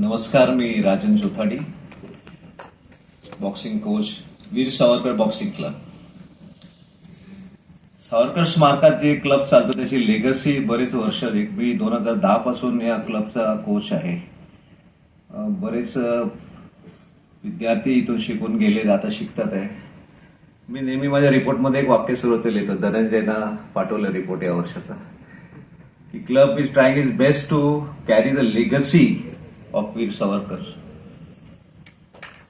नमस्कार मी Rajan Jothadi boxing coach Veer Savarkar boxing club Savarkar स्मारकात जे क्लब चालतो त्याची लेगसी बरेच वर्ष मी दोन हजार दहा पासून या क्लबचा कोच आहे. बरेच विद्यार्थी इथून शिकून गेले आता शिकतात आहे. मी नेहमी माझ्या रिपोर्टमध्ये एक वाक्य सुरू होते लिहितो धनंजयना पाठवलं रिपोर्ट या वर्षाचा की club is trying is best to carry the legacy of Veer Savarkar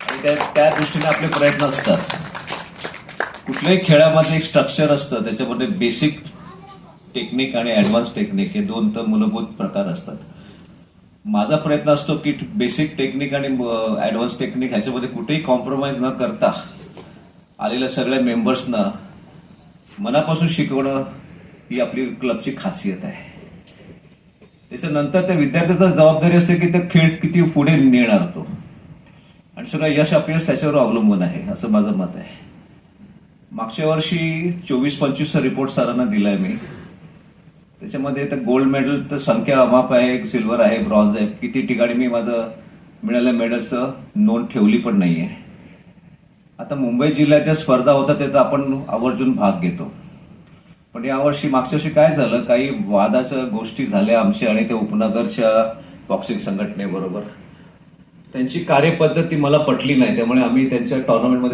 आणि त्या त्या दृष्टीने आपले प्रयत्न असतात. कुठल्याही खेळामध्ये एक स्ट्रक्चर असतं त्याच्यामध्ये बेसिक टेक्निक आणि ऍडव्हान्स टेक्निक हे दोन तर मूलभूत प्रकार असतात. माझा प्रयत्न असतो की बेसिक टेक्निक आणि ऍडव्हान्स टेक्निक ह्याच्यामध्ये कुठेही कॉम्प्रोमाइज न करता आलेल्या सगळ्या मेंबर्सना मनापासून शिकवणं ही आपली क्लबची खासियत आहे. त्याच्यानंतर त्या विद्यार्थ्याचा जबाबदारी असते की तो खेळ किती पुढे नेणार तो. आणि सगळं यश अपयश त्याच्यावर अवलंबून आहे असं माझं मत आहे. मागच्या वर्षी चोवीस पंचवीसचा रिपोर्ट सरांना दिलाय मी. त्याच्यामध्ये तर गोल्ड मेडल तर संख्या अमाप आहे सिल्वर आहे ब्रॉन्झ आहे. किती ठिकाणी मी माझं मिळालं मेडलचं नोंद ठेवली पण नाही आहे आता मुंबई जिल्ह्याच्या स्पर्धा होतात त्याचा आपण आवर्जून भाग घेतो. पण यावर्षी मागच्या वर्षी काय झालं? काही वादाच्या गोष्टी झाल्या आमच्या आणि त्या उपनगरच्या बॉक्सिंग संघटनेबरोबर. त्यांची कार्यपद्धती मला पटली नाही त्यामुळे आम्ही त्यांच्या टॉर्नामेंटमध्ये